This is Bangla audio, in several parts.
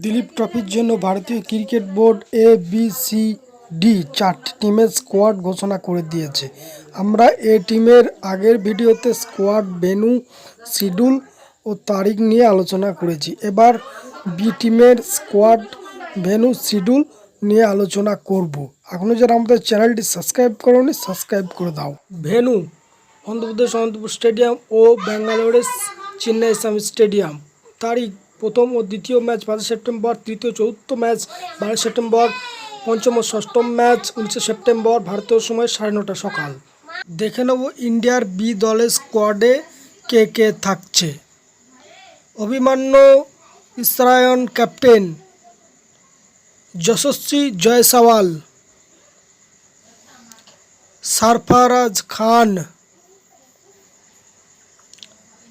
দিলীপ ট্রফির জন্য ভারতীয় cricket board A B C D চারটি টিমের স্কোয়াড ঘোষণা করে দিয়েছে। আমরা এ টিমের আগের ভিডিওতে স্কোয়াড, ভেন্যু, শিডিউল ও তারিখ নিয়ে আলোচনা করেছি। এবার বি টিমের স্কোয়াড, ভেন্যু, শিডিউল নিয়ে আলোচনা করব। এখনও যারা আমাদের চ্যানেলটি সাবস্ক্রাইব করোনি, সাবস্ক্রাইব করে দাও। ভেন্যু, অন্ধ্রপ্রদেশ অনন্তপুর স্টেডিয়াম ও ব্যাঙ্গালোরের চেন্নাই ইসলাম স্টেডিয়াম। তারিখ প্রথম ও দ্বিতীয় ম্যাচ পাঁচই সেপ্টেম্বর, তৃতীয় চতুর্থ ম্যাচ বারোই সেপ্টেম্বর, পঞ্চম ও ষষ্ঠম ম্যাচ উনিশে সেপ্টেম্বর, ভারতীয় সময় সাড়ে নটা সকাল। দেখে নেব ইন্ডিয়ার বি দলের স্কোয়াডে কে কে থাকছে। Abhimanyu Easwaran captain Yashasvi Jaiswal, Sarfaraz Khan,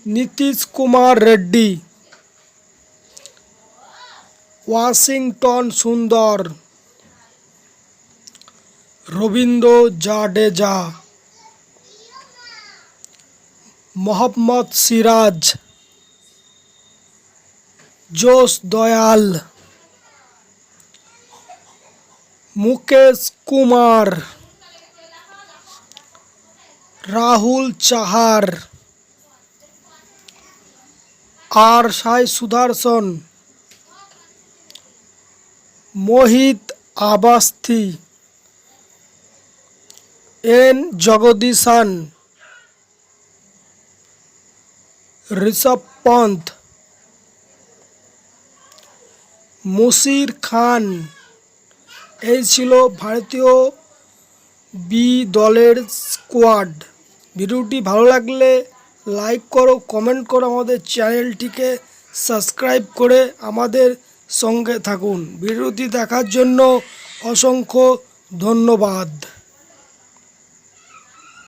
Nitish Kumar Reddy Washington Sundar. Rabindra Jadeja. Mohammad Siraj. জোস দয়াল। মুকেশ কুমার। রাহুল চাহার। আর সাই সুদর্শন। মোহিত আবাস্থি। এন. জগদীশান। ঋষভ পন্থ। মুসির খান। এই ছিল ভারতীয় বি দলের স্কোয়াড। ভিডিওটি ভালো লাগলে লাইক করো, কমেন্ট করো আমাদের চ্যানেলটিকে সাবস্ক্রাইব করে আমাদের সঙ্গে থাকুন। ভিডিওটি দেখার জন্য অসংখ্য ধন্যবাদ।